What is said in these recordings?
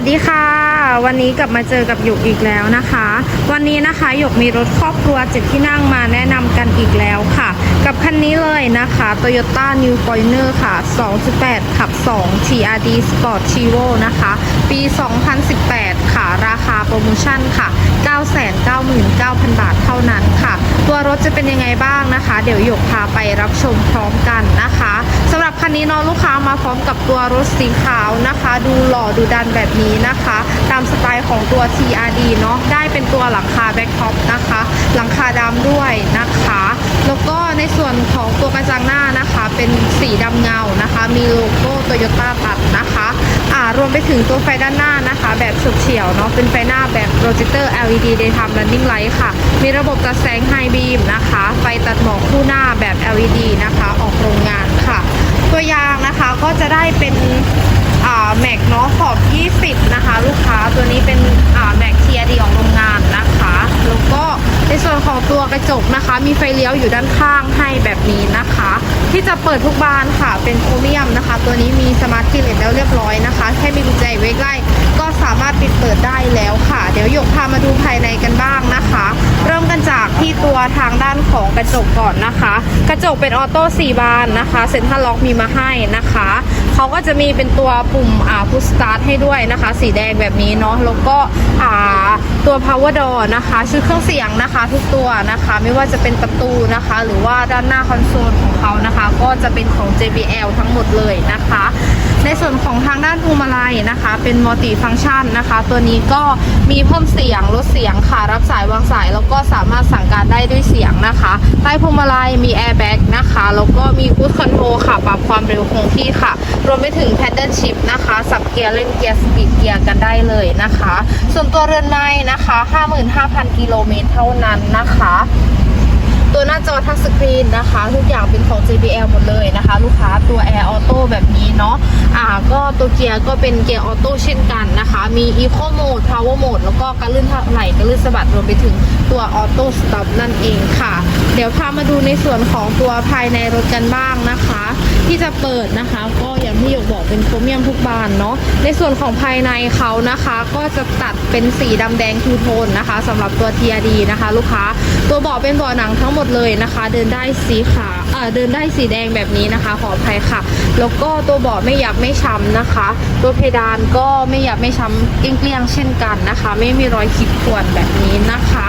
วัสดีค่ะ วันนี้กลับมาเจอกับหยกอีกแล้วนะคะ วันนี้นะคะหยกมีรถครอบครัวเจ็ดที่นั่งมาแนะนำกันอีกแล้วค่ะ กับคันนี้เลยนะคะ Toyota New Fortuner ค่ะ 2.8 ขับ 2 TRD Sport Chivo นะคะ ปี 2018 ค่ะ ราคาโปรโมชั่นค่ะ 999,000 บาทเท่านั้นค่ะ ตัวรถจะเป็นยังไงบ้างนะคะ เดี๋ยวหยกพาไปรับชมพร้อมกันนะคะสำหรับคันนี้น้องลูกค้ามาพร้อมกับตัวรถสีขาวนะคะ ดูหล่อดูดันแบบนี้นะคะ ตามสไตล์ของตัว TRD เนาะได้เป็นตัวหลังคาแบ็คท็อปนะคะ หลังคาดำด้วยนะคะ แล้วก็ในส่วนของตัวกระ จังหน้านะคะเป็นสีดำเงานะคะ มีโลโก้โตโยต้าตัดนะคะอ่ารวมไปถึงตัวไฟด้านหน้านะคะ แบบสุดเฉียวเนาะเป็นไฟหน้าแบบโปรเจคเตอร์ LED daytime running light ค่ะ มีระบบตัดแสงไฮบีมนะคะ ไฟตัดหมอกคู่หน้าแบบ LED นะคะ ออกโรงงานค่ะ ตัวยางนะคะก็จะได้เป็นอ่าแม็กเนาะขอบ 20 นะคะ ลูกค้าตัวนี้เป็นอ่าแม็กเทียดีของโรงงานนะคะ แล้วก็ในส่วนของตัว กระจกนะคะ มีไฟเลี้ยวอยู่ด้านข้างให้แบบนี้นะคะ ที่จะเปิดทุกบานค่ะ เป็นโครเมียมนะคะ ตัวนี้มีสมาร์ทคีย์เลสแล้วเรียบร้อยนะคะ แค่มีกุญแจไว้ใกล้ก็สามารถปิดเปิดได้แล้วค่ะ เดี๋ยวหยกพามาดูภายในกันบ้างนะคะ เริ่มกันจากที่ ตัวทางด้านของกระจกก่อนนะคะ กระจกเป็นออโต้4บานนะคะเซ็นทรัลล็อกมีมาให้นะคะเขาก็จะมีเป็นตัวปุ่มอ่าพุชสตาร์ทให้ด้วยนะคะ สีแดงแบบนี้เนาะแล้วก็อ่าตัว power door นะคะชุดเครื่องเสียงนะคะ ทุกตัวนะคะ ไม่ว่าจะเป็นประตูนะคะ หรือว่าด้านหน้าคอนโซลของเขานะคะ ก็จะเป็นของ JBL ทั้งหมดเลยนะคะ ในส่วนของทางด้านพวงมาลัยนะคะ เป็นมัลติฟัง c t ชันนะคะ ตัวนี้ก็มีเพิ่มเสียงลดเสียงค่ะรับสายวางสายแล้วก็สามารถสั่งการได้ด้วยเสียงนะคะใต้พวงมาลัยมีแอร์แบ็กนะคะแล้วก็มีคู i คอนโทรค่ะปรับความเร็วคงที่ค่ะ รวมไปถึงแพดเดิลชิพนะคะ สับเกียร์เล่นเกียร์สปีดเกียร์กันได้เลยนะคะ ส่วนตัวเรือนไม้นะคะ 55,000 กิโลเมตรเท่านั้นนะคะ ตัวหน้าจอทัชสกรีนนะคะ ทุกอย่างเป็นของ j เลยนะคะ ลูกค้าตัว Air Auto แบบนี้เนาะอ่าก็ตัวเกียร์ก็เป็นเกียร์ออโต้เช่นกันนะคะ มี Eco Mode Power Mode แล้วก็การลื่นไหลการลื่นสะบัดรวมไปถึงตัวออโต้สต็อปนั่นเองค่ะ เดี๋ยวพามาดูในส่วนของตัวภายในรถกันบ้างนะคะ ที่จะเปิดนะคะ ก็อย่างที่หยกบอกเป็นโครเมียมทุกบานเนาะในส่วนของภายในเขานะคะ ก็จะตัดเป็นสีดำแดงทูโทนนะคะสำหรับตัว TRD นะคะ ลูกค้าตัวเบาะเป็นเบาะหนังทั้งหมดเลยนะคะ เดินได้สีขาวเออเดินได้สีแดงแบบนี้นะคะ ขออภัยค่ะ แล้วก็ตัวเบาะไม่หยับไม่ช้ำนะคะ ตัวเพดานก็ไม่หยับไม่ช้ำเกลี้ยงๆเช่นกันนะคะ ไม่มีรอยขีดข่วนแบบนี้นะคะ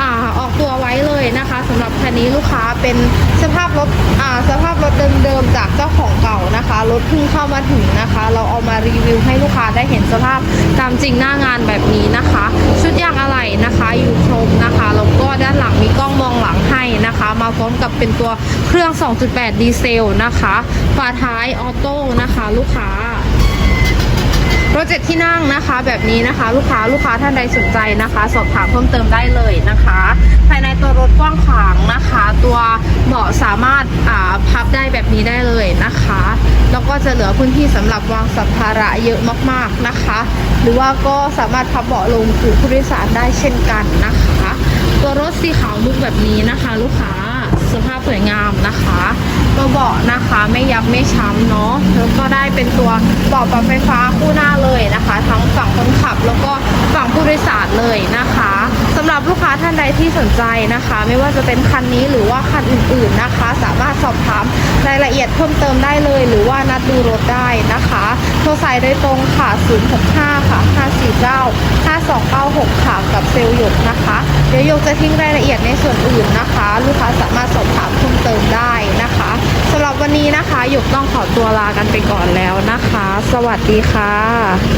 อ่าออกตัวไว้เลยนะคะ รับคันนี้ลูกค้าเป็นสภาพรถอ่าสภาพรถเดิมๆจากเจ้าของเก่านะคะรถเพิ่งเข้ามาถึงนะคะ เราเอามารีวิวให้ลูกค้าได้เห็นสภาพตามจริงหน้างานแบบนี้นะคะ ชุดยางอะไหล่นะคะอยู่ครบนะคะแล้วก็ด้านหลังมีกล้องมองหลังให้นะคะ มาพร้อมกับเป็นตัวเครื่อง 2.8 ดีเซลนะคะฝาท้ายออโต้นะคะ ลูกค้า รถเจ็ดที่นั่งนะคะ แบบนี้นะคะ ลูกค้าลูกค้าท่านใดสนใจนะคะ สอบถามเพิ่มเติมได้เลยนะคะ ภายในตัวรถกว้างขวางนะคะ ตัวเบาะสามารถอ่าพับได้แบบนี้ได้เลยนะคะ แล้วก็จะเหลือพื้นที่สำหรับวางสัมภาระเยอะมากๆนะคะ หรือว่าก็สามารถพับเบาะลงถือผู้โดยสารได้เช่นกันนะคะ ตัวรถสีขาวมุกแบบนี้นะคะ ลูกค้า สภาพสวยงามนะคะตัวเบาะนะคะไม่ยับไม่ช้ำเนาะแล้วก็ได้เป็นตัวเบาะปรับไฟฟ้าคู่หน้าเลยนะคะ ทั้งฝั่งคนขับแล้วก็ฝั่งผู้โดยสารเลยนะคะสำหรับลูกค้าท่านใดที่สนใจนะคะ ไม่ว่าจะเป็นคันนี้หรือว่าคันอื่นๆนะคะ สามารถสอบถามรายละเอียดเพิ่มเติมได้เลย หรือว่านัดดูรถได้นะคะโทรสายโดยตรงค่ะ065ค่ะ549 5296ค่ะกับเซลล์หยกนะคะเดี๋ยวโยกจะทิ้งรายละเอียดในส่วนอื่นนะคะ ลูกค้าสามารถ หยกต้องขอตัวลากันไปก่อนแล้วนะคะ สวัสดีค่ะ